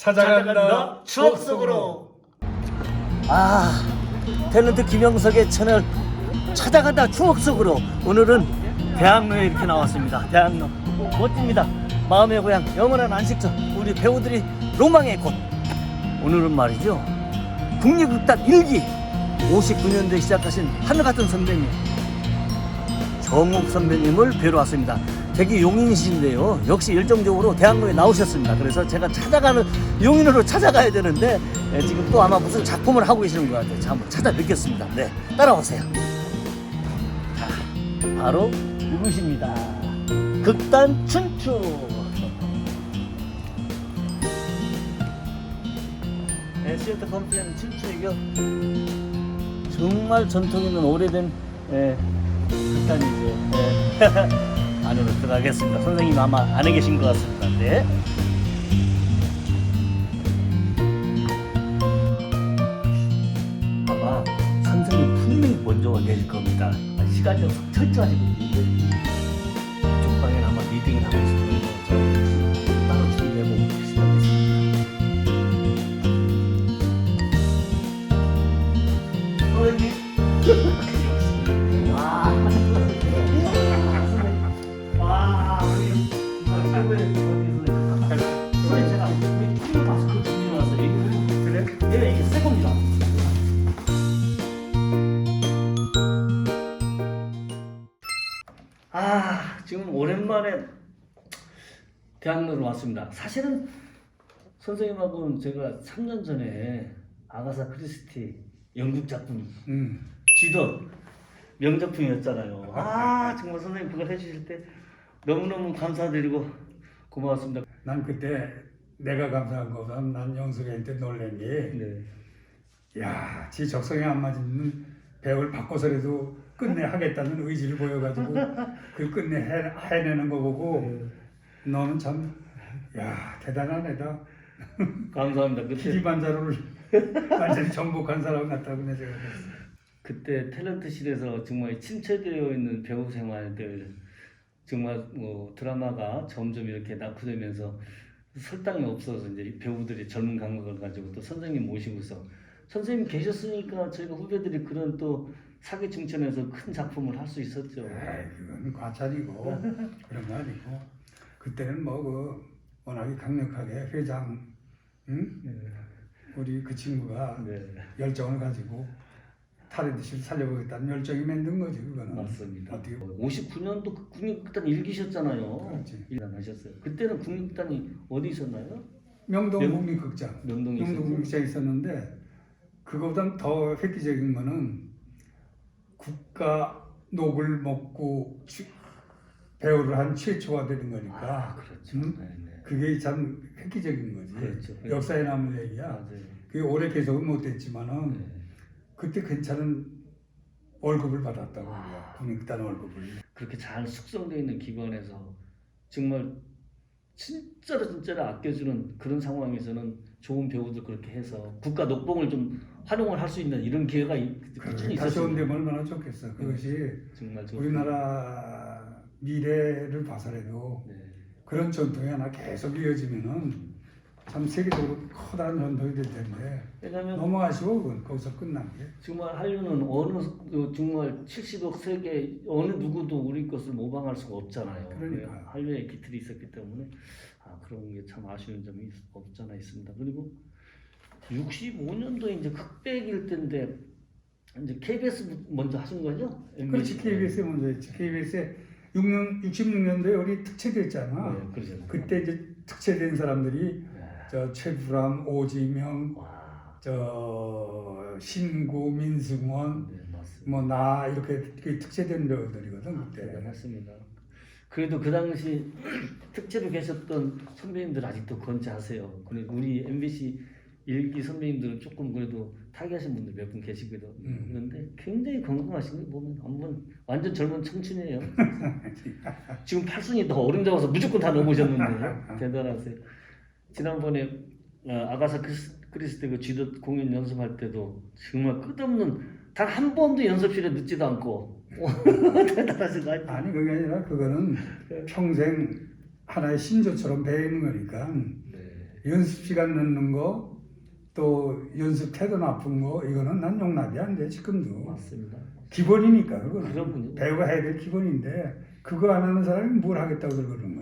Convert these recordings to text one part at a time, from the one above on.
찾아간다. 추억 속으로. 아 탤런트 김영석의 채널 찾아간다 추억 속으로. 오늘은 대학로에 이렇게 나왔습니다. 대학로. 멋집니다. 마음의 고향 영원한 안식처. 우리 배우들이 로망의 곳. 오늘은 말이죠. 국립극단 일기. 59년도에 시작하신 하늘같은 선배님. 정욱 선배님을 뵈러 왔습니다. 되게 용인이신데요. 역시 열정적으로 대학로에 나오셨습니다. 그래서 제가 찾아가는 용인으로 찾아가야 되는데 예, 지금 또 아마 무슨 작품을 하고 계시는 것 같아요. 자, 한번 찾아 뵙겠습니다. 네, 따라오세요. 자, 바로 이곳입니다. 극단 춘추. 네, 시어터 컴퍼니는 춘추이고 정말 전통 있는 오래된 예, 극단이죠. 예. 안으로 들어가겠습니다. 선생님 아마 안에 계신 것 같습니다. 네. 아마 선생님 분명히 먼저 계실 겁니다. 시간이 없어 철저하시고 이쪽 방에 아마 미팅을 하고 있을 거예요. 저 따로 준비해보고 시작하겠습니다. 선생님. 오랜만에 대학로로 왔습니다. 사실은 선생님하고는 제가 3년 전에 아가사 크리스티 연극 작품 음. 쥐덧 명작품이었잖아요. 아 정말 선생님 그걸 해주실 때 너무너무 감사드리고 고마웠습니다. 난 그때 내가 감사한 거보다 난 영숙이한테 놀란 게 네. 야, 지 적성에 안 맞는 배우를 바꿔서라도 끝내 하겠다는 의지를 보여가지고 그 끝내 해, 해내는 거 보고 너는 참, 야, 대단한 애다. 감사합니다. 그때 기반자로를 완전히 정복한 사람 같다고 내 생각했어. 그때 탤런트실에서 정말 침체되어 있는 배우 생활들 정말 뭐 드라마가 점점 이렇게 낙후되면서 설당이 없어서 이제 배우들이 젊은 감각을 가지고 또 선생님 모시고서 선생님 계셨으니까 저희가 후배들이 그런 또 사기 중천에서 큰 작품을 할 수 있었죠. 에이, 그건 과찬이고 그런 거 아니고 그때는 뭐그 워낙에 강력하게 회장, 응? 우리 그 친구가 네. 열정을 가지고 타렌트실 살려보겠다는 열정이 만든 거지 그거는 맞습니다. 어떻게 59년도 국립극단 일기셨잖아요. 그렇지. 일하셨어요. 그때는 국립극단이 어디 있었나요? 명동 명- 국립극장 명동에 명동 있었죠. 국립극장에 있었는데 그거보단 더 획기적인 거는 국가 녹을 먹고 취- 배우를 한 최초가 되는 거니까 아, 그렇죠. 음? 네, 네. 그게 참 획기적인 거지 그렇죠. 역사에 남을 얘기야 맞아요. 그게 오래 계속은 못했지만은 네. 그때 괜찮은 월급을 받았다고 아. 국립극단 월급을 그렇게 잘 숙성되어 있는 기관에서 정말 진짜로 진짜로 아껴주는 그런 상황에서는 좋은 배우들 그렇게 해서 국가 녹봉을 좀 활용을 할 수 있는 이런 기회가 이- 꾸준히 다시 있었어요. 온다면 얼마나 좋겠어 그것이 정말 좋 우리나라 미래를 봐서라도 네. 그런 전통이 하나 계속 이어지면은 참 세계적으로 커다란 전통이 될 텐데 왜냐하면 너무 아쉬워 그건 거기서 끝난 게 정말 한류는 어느 그 정말 70억 세계 어느 누구도 우리 것을 모방할 수가 없잖아요. 그러니까요. 한류의 기틀이 있었기 때문에 아 그런 게 참 아쉬운 점이 있- 없잖아 있습니다. 그리고 65년도에 이제 흑백일 때인데 이제 KBS 먼저 하신 거죠? 그렇지 KBS에 먼저 했지 KBS에 6년, 66년도에 우리 특채됐잖아 네, 그러잖아요. 그때 이제 특채된 사람들이 네. 저 최불암, 오지명, 와, 저 신구, 민승원, 네 맞습니다. 뭐 나 이렇게 그 특채된 배우들이거든 그때. 대단했습니다. 그래도 그 당시 특채로 계셨던 선배님들 아직도 건재하세요. 그리고 우리 MBC 일기 선배님들은 조금 그래도 타계하신 분들 몇 분 계시거든. 음. 그런데 굉장히 건강하신 거 보면 한번 완전 젊은 청춘이에요. 지금 팔순이 더 어른 잡아서 무조건 다 넘으셨는데 대단하세요. 지난번에 어, 아가사 크리스, 크리스트 그 쥐도 공연 연습할 때도 정말 끝없는 단 한 번도 연습실에 늦지도 않고 대단하신 거 아니에요? 아니 그게 아니라 그거는 평생 하나의 신조처럼 배우는 거니까 네. 연습 시간 넣는 거, 또 연습 태도 나쁜 거, 이거는 난 용납이 안 돼, 지금도. 맞습니다. 기본이니까, 그거는. 배우가 해야 될 기본인데, 그거 안 하는 사람이 뭘 하겠다고 그러는 거야.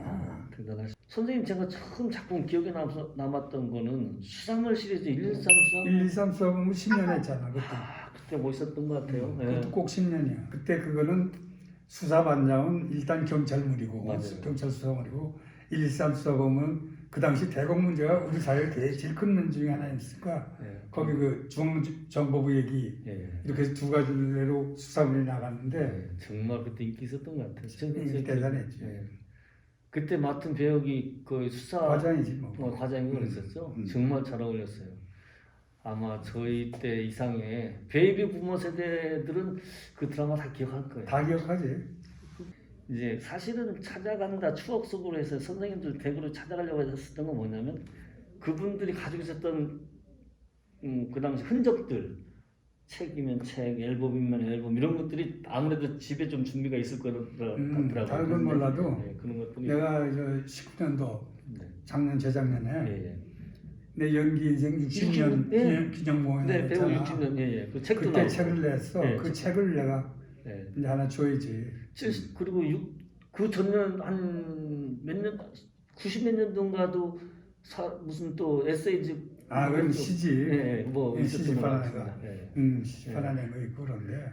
아, 대단하시. 선생님 제가 처음 작품 기억에 남, 남았던 거는 수상을 시리즈 1, 2, 3 수상. 1, 2, 3 수업은 10년 했잖아, 그때. 아, 그때 멋있었던 것 같아요. 예. 그것도 꼭 10년이야. 그때 그거는 수사반장은 일단 경찰물이고 맞아요. 경찰 수사물이고 1, 2, 3 수사범은 그 당시 대공 문제가 우리 사회에 제일 큰 문제 중에 하나였으니까 예. 거기 그 중앙정보부 얘기 예. 이렇게 해서 두 가지로 수사물이 나갔는데 예. 정말 그때 인기 있었던 것 같아요. 이 대단했지. 예. 그때 맡은 배역이 그 수사 과장이지 뭐. 어, 과장이 음, 그랬었죠. 음. 정말 잘 어울렸어요. 아마 저희 때 이상의 베이비 부모 세대들은 그 드라마 다 기억할 거예요. 다 기억하지. 이제 사실은 찾아간다 추억 속으로 해서 선생님들 댁으로 찾아가려고 했었던 건 뭐냐면 그분들이 가지고 있었던 음, 그 당시 흔적들 책이면 책, 앨범이면 앨범 이런 것들이 아무래도 집에 좀 준비가 있을 거라 음, 같더라고요. 다른 건 몰라도 네, 그런 것들이 내가 저 19년도 네. 작년 재작년에 예, 예. 내 연기 인생 60년 예. 기념, 기념공연 네, 배우 했잖아. 60년 예, 예. 그 책도 그때 나오고. 책을 냈어. 예, 그 책. 책을 내가 예. 이제 하나 줘야지. 70, 그리고 6, 그 전년 한 몇 년, 90 몇 년도인가도 사, 무슨 또 에세이집 아, 또- 시집. 예, 예, 뭐 예, 있었던 시집 것 하나 같습니다. 내가. 예. 음, 시집 하나 내고 있고 그런데.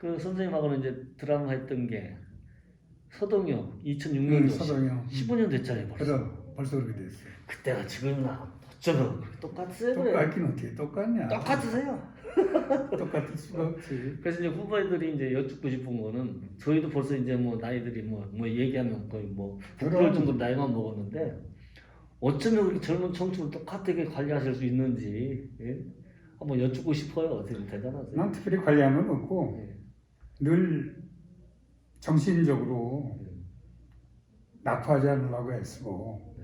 그 선생님하고는 이제 드라마 했던 게 서동요 음, 2006년도 서동영. 15년 됐잖아요 벌써. 그럼 벌써 그렇게 됐어. 그때가 지금이나 어쩌면 똑같으세요 그래. 똑같긴 어떻게 똑같냐. 똑같으세요. 똑같을 수가 없지. 그래서 이제 후배들이 이제 여쭙고 싶은 거는 저희도 벌써 이제 뭐 나이들이 뭐, 뭐 얘기하면 거의 뭐 부끄러울 그럼. 정도로 나이만 먹었는데 어쩌면 그렇게 젊은 청춘을 똑같게 관리하실 수 있는지 예? 한번 여쭙고 싶어요. 되게 대단하세요. 난 특별히 관리하는 건 없고 예. 늘 정신적으로 예. 낙후하지 않으려고 애쓰고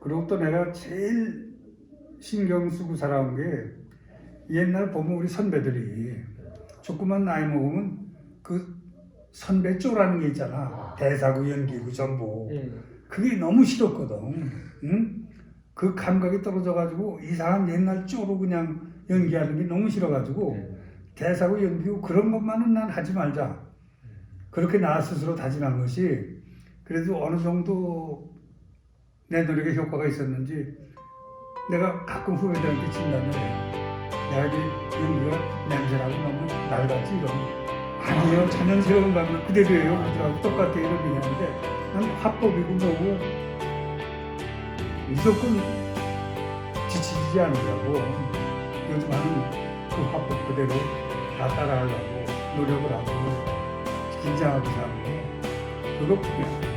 그리고 또 내가 제일 신경 쓰고 살아온 게 옛날 보면 우리 선배들이 조그만 나이 먹으면 그 선배 쪼라는 게 있잖아 대사구 연기구 전부 예. 그게 너무 싫었거든 응? 그 감각이 떨어져가지고 이상한 옛날 쪼로 그냥 연기하는 게 너무 싫어가지고 예. 대사고 연기고 그런 것만은 난 하지 말자. 그렇게 나 스스로 다짐한 것이 그래도 어느 정도 내 노력에 효과가 있었는지 내가 가끔 후배들한테 진단을 해요. 내가 연기가 냄새나고 너무 낡았지 이러면 아니에요 자연스러운 감각 그대로예요 그러더라고 똑같아 이런 얘기하는데 난 화법이고 뭐고 무조건 지치지 않으려고 요즘은 그 화법 그대로 다 따라하려고 노력을 하고 긴장하고 살고 그것 뿐이야.